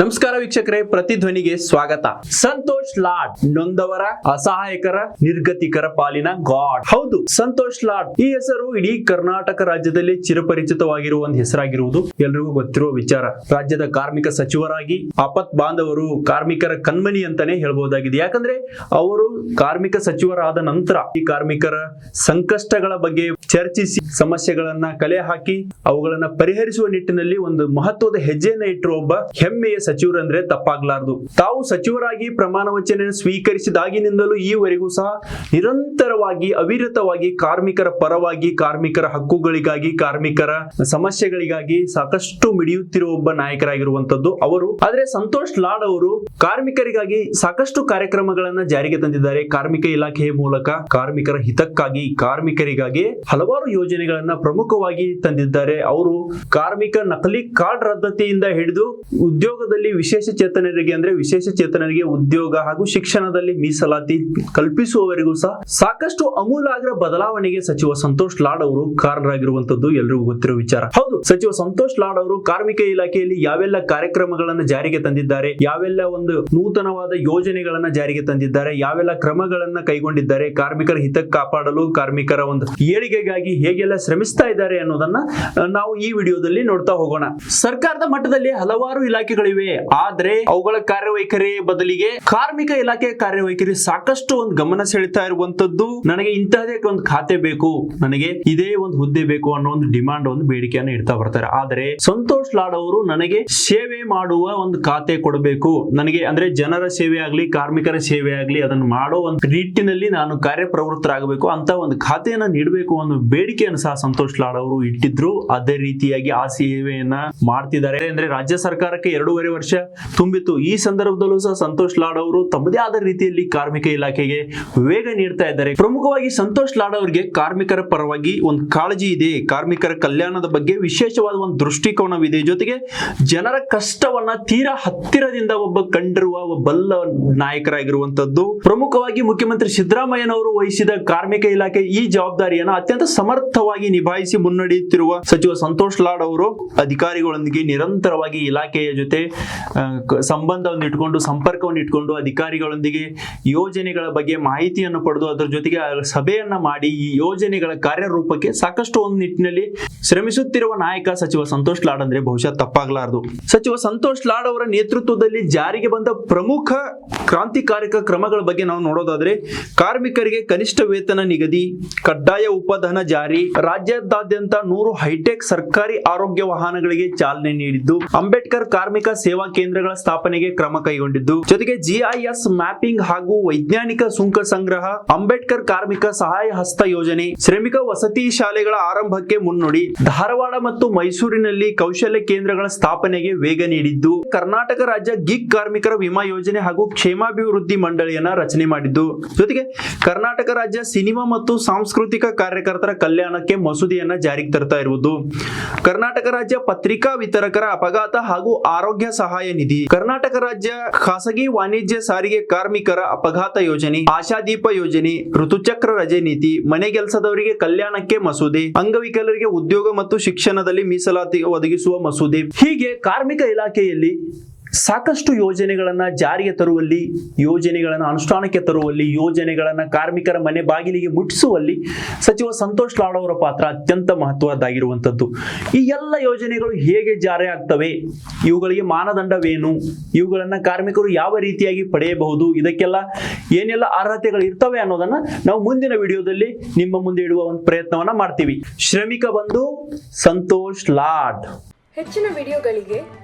ನಮಸ್ಕಾರ ವೀಕ್ಷಕರೇ ಪ್ರತಿಧ್ವನಿಗೆ ಸ್ವಾಗತ. ಸಂತೋಷ್ ಲಾಡ್, ನೊಂದವರ ಅಸಹಾಯಕರ, ನಿರ್ಗತಿಕರ ಪಾಲಿನ ಗಾಡ್. ಹೌದು, ಸಂತೋಷ್ ಲಾಡ್. ಈ ಹೆಸರು ಇಡೀ ಕರ್ನಾಟಕ ರಾಜ್ಯದಲ್ಲಿ ಚಿರಪರಿಚಿತವಾಗಿರುವ ಒಂದು ಹೆಸರಾಗಿರುವುದು ಎಲ್ರಿಗೂ ಗೊತ್ತಿರುವ ವಿಚಾರ. ರಾಜ್ಯದ ಕಾರ್ಮಿಕ ಸಚಿವರಾಗಿ ಆಪತ್ ಬಾಂಧವರು ಕಾರ್ಮಿಕರ ಕಣ್ಮನಿ ಅಂತಾನೆ ಹೇಳ್ಬಹುದಾಗಿದೆ ಯಾಕಂದ್ರೆ ಅವರು ಕಾರ್ಮಿಕ ಸಚಿವರಾದ ನಂತರ ಈ ಕಾರ್ಮಿಕರ ಸಂಕಷ್ಟಗಳ ಬಗ್ಗೆ ಚರ್ಚಿಸಿ, ಸಮಸ್ಯೆಗಳನ್ನ ಕಲೆ ಹಾಕಿ, ಅವುಗಳನ್ನ ಪರಿಹರಿಸುವ ನಿಟ್ಟಿನಲ್ಲಿ ಒಂದು ಮಹತ್ವದ ಹೆಜ್ಜೆಯನ್ನ ಇಟ್ಟರು ಒಬ್ಬ ಹೆಮ್ಮೆಯ ಸಚಿವರಂದ್ರೆ ತಪ್ಪಾಗ್ಲಾರ್ದು. ತಾವು ಸಚಿವರಾಗಿ ಪ್ರಮಾಣ ವಚನ ಸ್ವೀಕರಿಸಿದಾಗಿನಿಂದಲೂ ಈವರೆಗೂ ಸಹ ನಿರಂತರವಾಗಿ, ಅವಿರತವಾಗಿ ಕಾರ್ಮಿಕರ ಪರವಾಗಿ, ಕಾರ್ಮಿಕರ ಹಕ್ಕುಗಳಿಗಾಗಿ, ಕಾರ್ಮಿಕರ ಸಮಸ್ಯೆಗಳಿಗಾಗಿ ಸಾಕಷ್ಟು ಮಿಡಿಯುತ್ತಿರುವ ಒಬ್ಬ ನಾಯಕರಾಗಿರುವಂತದ್ದು ಅವರು. ಆದ್ರೆ ಸಂತೋಷ್ ಲಾಡ್ ಅವರು ಕಾರ್ಮಿಕರಿಗಾಗಿ ಸಾಕಷ್ಟು ಕಾರ್ಯಕ್ರಮಗಳನ್ನ ಜಾರಿಗೆ ತಂದಿದ್ದಾರೆ. ಕಾರ್ಮಿಕ ಇಲಾಖೆಯ ಮೂಲಕ ಕಾರ್ಮಿಕರ ಹಿತಕ್ಕಾಗಿ, ಕಾರ್ಮಿಕರಿಗಾಗಿ ಹಲವಾರು ಯೋಜನೆಗಳನ್ನ ಪ್ರಮುಖವಾಗಿ ತಂದಿದ್ದಾರೆ. ಅವರು ಕಾರ್ಮಿಕ ನಕಲಿ ಕಾರ್ಡ್ ರದ್ದತಿಯಿಂದ ಹಿಡಿದು ವಿಶೇಷ ಚೇತನರಿಗೆ ಅಂದ್ರೆ ವಿಶೇಷ ಚೇತನರಿಗೆ ಉದ್ಯೋಗ ಹಾಗೂ ಶಿಕ್ಷಣದಲ್ಲಿ ಮೀಸಲಾತಿ ಕಲ್ಪಿಸುವವರೆಗೂ ಸಹ ಸಾಕಷ್ಟು ಅಮೂಲಾಗ್ರ ಬದಲಾವಣೆಗೆ ಸಚಿವ ಸಂತೋಷ್ ಲಾಡ್ ಅವರು ಕಾರಣರಾಗಿರುವಂತದ್ದು ಎಲ್ರಿಗೂ ಗೊತ್ತಿರೋ ವಿಚಾರ. ಹೌದು, ಸಚಿವ ಸಂತೋಷ್ ಲಾಡ್ ಅವರು ಕಾರ್ಮಿಕ ಇಲಾಖೆಯಲ್ಲಿ ಯಾವೆಲ್ಲ ಕಾರ್ಯಕ್ರಮಗಳನ್ನು ಜಾರಿಗೆ ತಂದಿದ್ದಾರೆ, ಯಾವೆಲ್ಲ ಒಂದು ನೂತನವಾದ ಯೋಜನೆಗಳನ್ನ ಜಾರಿಗೆ ತಂದಿದ್ದಾರೆ, ಯಾವೆಲ್ಲ ಕ್ರಮಗಳನ್ನ ಕೈಗೊಂಡಿದ್ದಾರೆ, ಕಾರ್ಮಿಕರ ಹಿತ ಕಾಪಾಡಲು ಕಾರ್ಮಿಕರ ಒಂದು ಏಳಿಗೆಗಾಗಿ ಹೇಗೆಲ್ಲ ಶ್ರಮಿಸ್ತಾ ಇದ್ದಾರೆ ಅನ್ನೋದನ್ನ ನಾವು ಈ ವಿಡಿಯೋದಲ್ಲಿ ನೋಡ್ತಾ ಹೋಗೋಣ. ಸರ್ಕಾರದ ಮಟ್ಟದಲ್ಲಿ ಹಲವಾರು ಇಲಾಖೆಗಳಿವೆ. ಆದ್ರೆ ಅವುಗಳ ಕಾರ್ಯವೈಖರಿ ಬದಲಿಗೆ ಕಾರ್ಮಿಕ ಇಲಾಖೆ ಕಾರ್ಯವೈಖರಿ ಸಾಕಷ್ಟು ಒಂದು ಗಮನ ಸೆಳೀತಾ ಇರುವಂತದ್ದು ನನಗೆ ಇಂತಹದೇ ಒಂದು ಖಾತೆ ಬೇಕು. ನನಗೆ ಇದೇ ಒಂದು ಹುದ್ದೆ ಬೇಕು ಅನ್ನೋ ಒಂದು ಡಿಮಾಂಡ್ ಒಂದು ಬೇಡಿಕೆಯನ್ನು ಇಡ್ತಾ ಬರ್ತಾರೆ. ಆದ್ರೆ ಸಂತೋಷ್ ಲಾಡ್ ಅವರು ನನಗೆ ಸೇವೆ ಮಾಡುವ ಒಂದು ಖಾತೆ ಕೊಡಬೇಕು. ನನಗೆ ಅಂದ್ರೆ ಜನರ ಸೇವೆ ಆಗ್ಲಿ, ಕಾರ್ಮಿಕರ ಸೇವೆ ಆಗ್ಲಿ ಅದನ್ನು ಮಾಡೋ ಒಂದು ನಿಟ್ಟಿನಲ್ಲಿ ನಾನು ಕಾರ್ಯಪ್ರವೃತ್ತರಾಗಬೇಕು ಅಂತ ಒಂದು ಖಾತೆಯನ್ನ ನೀಡಬೇಕು ಅನ್ನೋ ಬೇಡಿಕೆಯನ್ನು ಸಹ ಸಂತೋಷ್ ಲಾಡ್ ಅವರು ಇಟ್ಟಿದ್ರು. ಅದೇ ರೀತಿಯಾಗಿ ಆ ಸೇವೆಯನ್ನ ಮಾಡ್ತಿದ್ದಾರೆ. ಅಂದ್ರೆ ರಾಜ್ಯ ಸರ್ಕಾರಕ್ಕೆ ಎರಡೂವರೆ ವರ್ಷ ತುಂಬಿತ್ತು. ಈ ಸಂದರ್ಭದಲ್ಲೂ ಸಹ ಸಂತೋಷ್ ಲಾಡ್ ಅವರು ತಮ್ಮದೇ ಆದ ರೀತಿಯಲ್ಲಿ ಕಾರ್ಮಿಕ ಇಲಾಖೆಗೆ ವೇಗ ನೀಡ್ತಾ ಇದ್ದಾರೆ. ಪ್ರಮುಖವಾಗಿ ಸಂತೋಷ್ ಲಾಡ್ ಅವರಿಗೆ ಕಾರ್ಮಿಕರ ಪರವಾಗಿ ಒಂದು ಕಾಳಜಿ ಇದೆ. ಕಾರ್ಮಿಕರ ಕಲ್ಯಾಣದ ಬಗ್ಗೆ ವಿಶೇಷವಾದ ಒಂದು ದೃಷ್ಟಿಕೋನವಿದೆ. ಜೊತೆಗೆ ಜನರ ಕಷ್ಟವನ್ನ ತೀರಾ ಹತ್ತಿರದಿಂದ ಒಬ್ಬ ಕಂಡಿರುವ ಬಲ್ಲ ನಾಯಕರಾಗಿರುವಂತದ್ದು ಪ್ರಮುಖವಾಗಿ ಮುಖ್ಯಮಂತ್ರಿ ಸಿದ್ದರಾಮಯ್ಯನವರು ವಹಿಸಿದ ಕಾರ್ಮಿಕ ಇಲಾಖೆ ಈ ಜವಾಬ್ದಾರಿಯನ್ನು ಅತ್ಯಂತ ಸಮರ್ಥವಾಗಿ ನಿಭಾಯಿಸಿ ಮುನ್ನಡೆಯುತ್ತಿರುವ ಸಚಿವ ಸಂತೋಷ್ ಲಾಡ್ ಅವರು ಅಧಿಕಾರಿಗಳೊಂದಿಗೆ ನಿರಂತರವಾಗಿ ಇಲಾಖೆಯ ಜೊತೆ ಸಂಬಂಧವನ್ನು ಇಟ್ಕೊಂಡು, ಸಂಪರ್ಕವನ್ನು ಇಟ್ಕೊಂಡು, ಅಧಿಕಾರಿಗಳೊಂದಿಗೆ ಯೋಜನೆಗಳ ಬಗ್ಗೆ ಮಾಹಿತಿಯನ್ನು ಪಡೆದು ಅದರ ಜೊತೆಗೆ ಸಭೆಯನ್ನ ಮಾಡಿ ಈ ಯೋಜನೆಗಳ ಕಾರ್ಯರೂಪಕ್ಕೆ ಸಾಕಷ್ಟು ಒಂದು ನಿಟ್ಟಿನಲ್ಲಿ ಶ್ರಮಿಸುತ್ತಿರುವ ನಾಯಕ ಸಚಿವ ಸಂತೋಷ್ ಲಾಡ್ ಅಂದ್ರೆ ಬಹುಶಃ ತಪ್ಪಾಗಲಾರದು. ಸಚಿವ ಸಂತೋಷ್ ಲಾಡ್ ಅವರ ನೇತೃತ್ವದಲ್ಲಿ ಜಾರಿಗೆ ಬಂದ ಪ್ರಮುಖ ಕ್ರಾಂತಿಕಾರಕ ಕ್ರಮಗಳ ಬಗ್ಗೆ ನಾವು ನೋಡೋದಾದ್ರೆ ಕಾರ್ಮಿಕರಿಗೆ ಕನಿಷ್ಠ ವೇತನ ನಿಗದಿ, ಕಡ್ಡಾಯ ಉಪಧನ ಜಾರಿ, ರಾಜ್ಯದಾದ್ಯಂತ ನೂರು ಹೈಟೆಕ್ ಸರ್ಕಾರಿ ಆರೋಗ್ಯ ವಾಹನಗಳಿಗೆ ಚಾಲನೆ ನೀಡಿದ್ದು, ಅಂಬೇಡ್ಕರ್ ಕಾರ್ಮಿಕ ಸೇವಾ ಕೇಂದ್ರಗಳ ಸ್ಥಾಪನೆಗೆ ಕ್ರಮ ಕೈಗೊಂಡಿದ್ದು, ಜೊತೆಗೆ ಜಿಐಎಸ್ ಮ್ಯಾಪಿಂಗ್ ಹಾಗೂ ವೈಜ್ಞಾನಿಕ ಸುಂಕ ಸಂಗ್ರಹ, ಅಂಬೇಡ್ಕರ್ ಕಾರ್ಮಿಕ ಸಹಾಯ ಹಸ್ತ ಯೋಜನೆ, ಶ್ರಮಿಕ ವಸತಿ ಶಾಲೆಗಳ ಆರಂಭಕ್ಕೆ ಮುನ್ನುಡಿ, ಧಾರವಾಡ ಮತ್ತು ಮೈಸೂರಿನಲ್ಲಿ ಕೌಶಲ್ಯ ಕೇಂದ್ರಗಳ ಸ್ಥಾಪನೆಗೆ ವೇಗ ನೀಡಿದ್ದು, ಕರ್ನಾಟಕ ರಾಜ್ಯ ಗಿಗ್ ಕಾರ್ಮಿಕರ ವಿಮಾ ಯೋಜನೆ ಹಾಗೂ ಕ್ಷೇಮಾಭಿವೃದ್ಧಿ ಮಂಡಳಿಯನ್ನ ರಚನೆ ಮಾಡಿದ್ದು, ಜೊತೆಗೆ ಕರ್ನಾಟಕ ರಾಜ್ಯ ಸಿನಿಮಾ ಮತ್ತು ಸಾಂಸ್ಕೃತಿಕ ಕಾರ್ಯಕರ್ತರ ಕಲ್ಯಾಣಕ್ಕೆ ಮಸೂದೆಯನ್ನ ಜಾರಿಗೆ ತರ್ತಾ ಇರುವುದು. ಕರ್ನಾಟಕ ರಾಜ್ಯ ಪತ್ರಿಕಾ ವಿತರಕರ ಅಪಘಾತ ಹಾಗೂ ಆರೋಗ್ಯ ಸಹಾಯ ನಿಧಿ. ಕರ್ನಾಟಕ ರಾಜ್ಯ ಖಾಸಗಿ ವಾಣಿಜ್ಯ ಸಾರಿಗೆ ಕಾರ್ಮಿಕರ ಅಪಘಾತ ಯೋಜನೆ, ಆಶಾದೀಪ ಯೋಜನೆ, ಋತುಚಕ್ರ ರಜೆ ನೀತಿ ಮನೆಗೆಲಸದವರಿಗೆ ಕಲ್ಯಾಣಕ್ಕೆ ಮಸೂದೆ, ಅಂಗವಿಕಲರಿಗೆ ಉದ್ಯೋಗ ಮತ್ತು ಶಿಕ್ಷಣದಲ್ಲಿ ಮೀಸಲಾತಿ ಒದಗಿಸುವ ಮಸೂದೆ. ಹೀಗೆ ಕಾರ್ಮಿಕ ಇಲಾಖೆಯಲ್ಲಿ ಸಾಕಷ್ಟು ಯೋಜನೆಗಳನ್ನು ಜಾರಿಗೆ ತರುವಲ್ಲಿ, ಯೋಜನೆಗಳನ್ನು ಅನುಷ್ಠಾನಕ್ಕೆ ತರುವಲ್ಲಿ, ಯೋಜನೆಗಳನ್ನು ಕಾರ್ಮಿಕರ ಮನೆ ಬಾಗಿಲಿಗೆ ಮುಟ್ಟಿಸುವಲ್ಲಿ ಸಚಿವ ಸಂತೋಷ್ ಲಾಡ್ ಅವರ ಪಾತ್ರ ಅತ್ಯಂತ ಮಹತ್ವದ್ದಾಗಿರುವಂಥದ್ದು. ಈ ಎಲ್ಲ ಯೋಜನೆಗಳು ಹೇಗೆ ಜಾರಿ ಆಗ್ತವೆ? ಇವುಗಳಿಗೆ ಮಾನದಂಡವೇನು? ಇವುಗಳನ್ನು ಕಾರ್ಮಿಕರು ಯಾವ ರೀತಿಯಾಗಿ ಪಡೆಯಬಹುದು? ಇದಕ್ಕೆಲ್ಲ ಏನೆಲ್ಲ ಅರ್ಹತೆಗಳು ಇರ್ತವೆ ಅನ್ನೋದನ್ನ ನಾವು ಮುಂದಿನ ವಿಡಿಯೋದಲ್ಲಿ ನಿಮ್ಮ ಮುಂದೆ ಇಡುವ ಒಂದು ಪ್ರಯತ್ನವನ್ನ ಮಾಡ್ತೀವಿ. ಶ್ರಮಿಕ ಬಂಧು ಸಂತೋಷ್ ಲಾಡ್. ಹೆಚ್ಚಿನ ವಿಡಿಯೋಗಳಿಗೆ